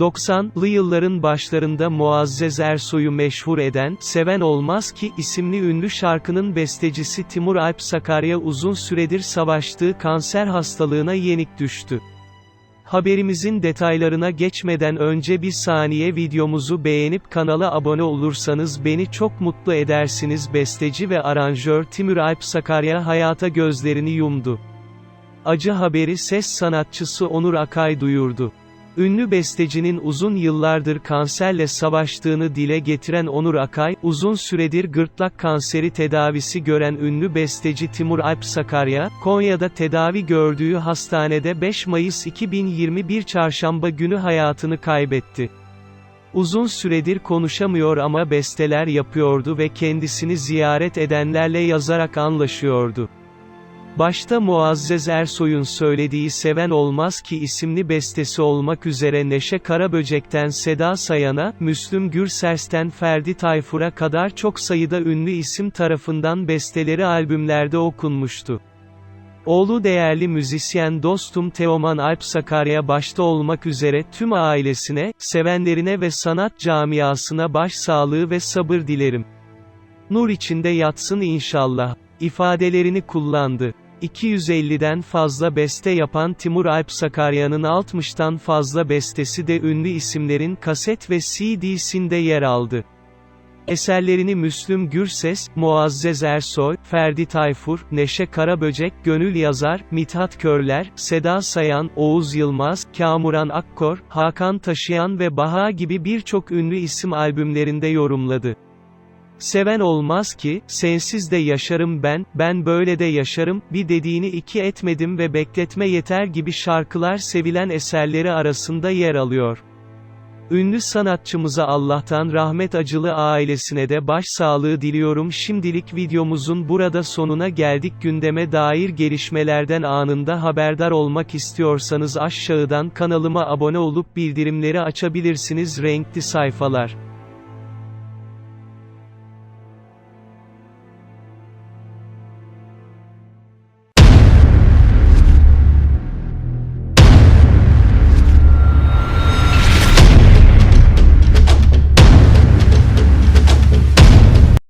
90'lı yılların başlarında Muazzez Ersoy'u meşhur eden, Seven Olmaz Ki isimli ünlü şarkının bestecisi Timur Alp Sakarya uzun süredir savaştığı kanser hastalığına yenik düştü. Haberimizin detaylarına geçmeden önce bir saniye videomuzu beğenip kanala abone olursanız beni çok mutlu edersiniz besteci ve aranjör Timur Alp Sakarya hayata gözlerini yumdu. Acı haberi ses sanatçısı Onur Akay duyurdu. Ünlü bestecinin uzun yıllardır kanserle savaştığını dile getiren Onur Akay, uzun süredir gırtlak kanseri tedavisi gören ünlü besteci Timur Alp Sakarya, Konya'da tedavi gördüğü hastanede 5 Mayıs 2021 çarşamba günü hayatını kaybetti. Uzun süredir konuşamıyor ama besteler yapıyordu ve kendisini ziyaret edenlerle yazarak anlaşıyordu. Başta Muazzez Ersoy'un söylediği Seven Olmaz Ki isimli bestesi olmak üzere Neşe Karaböcek'ten Seda Sayan'a, Müslüm Gürses'ten Ferdi Tayfur'a kadar çok sayıda ünlü isim tarafından besteleri albümlerde okunmuştu. Oğlu değerli müzisyen dostum Teoman Alp Sakarya başta olmak üzere tüm ailesine, sevenlerine ve sanat camiasına başsağlığı ve sabır dilerim. Nur içinde yatsın inşallah, ifadelerini kullandı. 250'den fazla beste yapan Timur Alp Sakarya'nın 60'tan fazla bestesi de ünlü isimlerin kaset ve CD'sinde yer aldı. Eserlerini Müslüm Gürses, Muazzez Ersoy, Ferdi Tayfur, Neşe Karaböcek, Gönül Yazar, Mithat Körler, Seda Sayan, Oğuz Yılmaz, Kamuran Akkor, Hakan Taşıyan ve Baha gibi birçok ünlü isim albümlerinde yorumladı. Seven olmaz ki, sensiz de yaşarım ben, ben böyle de yaşarım, bir dediğini iki etmedim ve bekletme yeter gibi şarkılar sevilen eserleri arasında yer alıyor. Ünlü sanatçımıza Allah'tan rahmet acılı ailesine de başsağlığı diliyorum şimdilik videomuzun burada sonuna geldik gündeme dair gelişmelerden anında haberdar olmak istiyorsanız aşağıdan kanalıma abone olup bildirimleri açabilirsiniz renkli sayfalar.